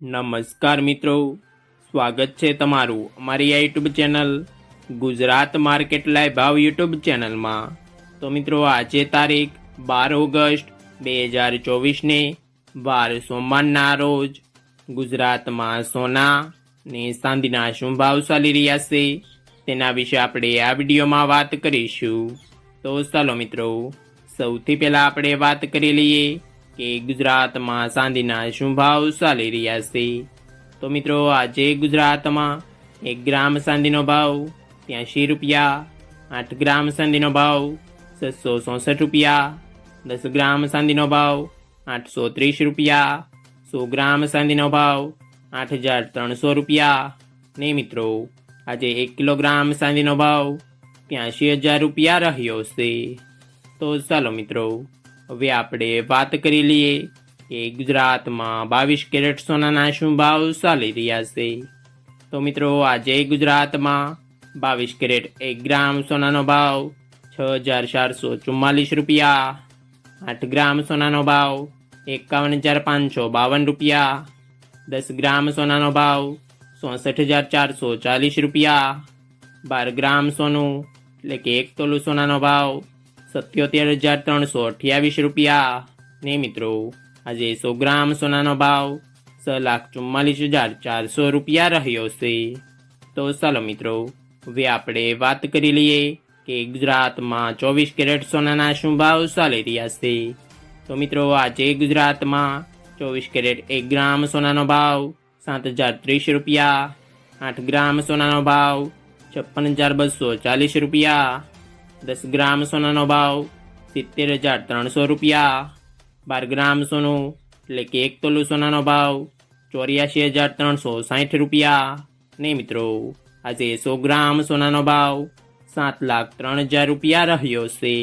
નમસ્કાર મિત્રો, સ્વાગત છે તમારું અમારી આ YouTube channel Gujarat market live ભાવ યુટ્યુબ ચેનલમાં. તો મિત્રો, આજે તારીખ બાર ઓગસ્ટ બે હજાર ચોવીસને વાર સોમવારના રોજ ગુજરાતમાં સોના ને ચાંદીના શું ભાવ ચાલી રહ્યા છે તેના વિશે આપણે આ વિડીયોમાં વાત કરીશું. તો ચાલો મિત્રો, સૌથી પહેલાં આપણે વાત કરી લઈએ કે ગુજરાતમાં ચાંદીના શું ભાવ ચાલી રહ્યા છે? તો મિત્રો, આજે ગુજરાતમાં એક ગ્રામ ચાંદીનો ભાવ ત્યાંશી રૂપિયા, આઠ ગ્રામ ચાંદીનો ભાવ છસો ચોસઠ રૂપિયા, દસ ગ્રામ ચાંદીનો ભાવ આઠસો ત્રીસ રૂપિયા, સો ગ્રામ ચાંદીનો ભાવ આઠ હજાર ત્રણસો રૂપિયા. ને મિત્રો, આજે એક કિલોગ્રામ ચાંદીનો ભાવ ત્યાંશી હજાર રૂપિયા રહ્યો છે. તો ચાલો મિત્રો હવે આપણે વાત કરી લઈએ કે ગુજરાતમાં બાવીસ કેરેટ સોનાના શું ભાવ ચાલી રહ્યા છે. તો મિત્રો, આજે ગુજરાતમાં બાવીસ કેરેટ એક ગ્રામ સોનાનો ભાવ છ હજાર ચારસો ચુમ્માલીસ રૂપિયા, આઠ ગ્રામ સોનાનો ભાવ એકાવન હજાર પાંચસો બાવન રૂપિયા, દસ ગ્રામ સોનાનો ભાવ ચોસઠ હજાર ચારસો ચાલીસ રૂપિયા, બાર ગ્રામ સોનું એટલે કે એક તોલું સોનાનો ભાવ સત્યોતેર હજાર ત્રણસો અઠ્યાવીસ રૂપિયા. ને મિત્રો, આજે સો ગ્રામ સોનાનો ભાવ છ લાખ ચુમ્માલીસ હજાર ચારસો રૂપિયા રહ્યો છે. તો ચાલો મિત્રો, હવે આપણે વાત કરી લઈએ કે ગુજરાતમાં ચોવીસ કેરેટ સોનાના શું ભાવ ચાલી રહ્યા છે. તો મિત્રો, આજે ગુજરાતમાં ચોવીસ કેરેટ એક ગ્રામ સોનાનો ભાવ સાત હજાર ત્રીસ રૂપિયા. આઠ ગ્રામ સોનાનો ભાવ છપ્પન હજાર બસો ચાલીસ રૂપિયા. દસ ગ્રામ સોનાનો ભાવ સિત્તેર હજાર ત્રણસો રૂપિયા. બાર ગ્રામ સોનું એટલે કે એક તોલું સોનાનો ભાવ ચોર્યાસી હજાર ત્રણસો સાઠ રૂપિયા. ને મિત્રો, આજે સો ગ્રામ સોનાનો ભાવ સાત લાખ ત્રણ હજાર રૂપિયા રહ્યો છે.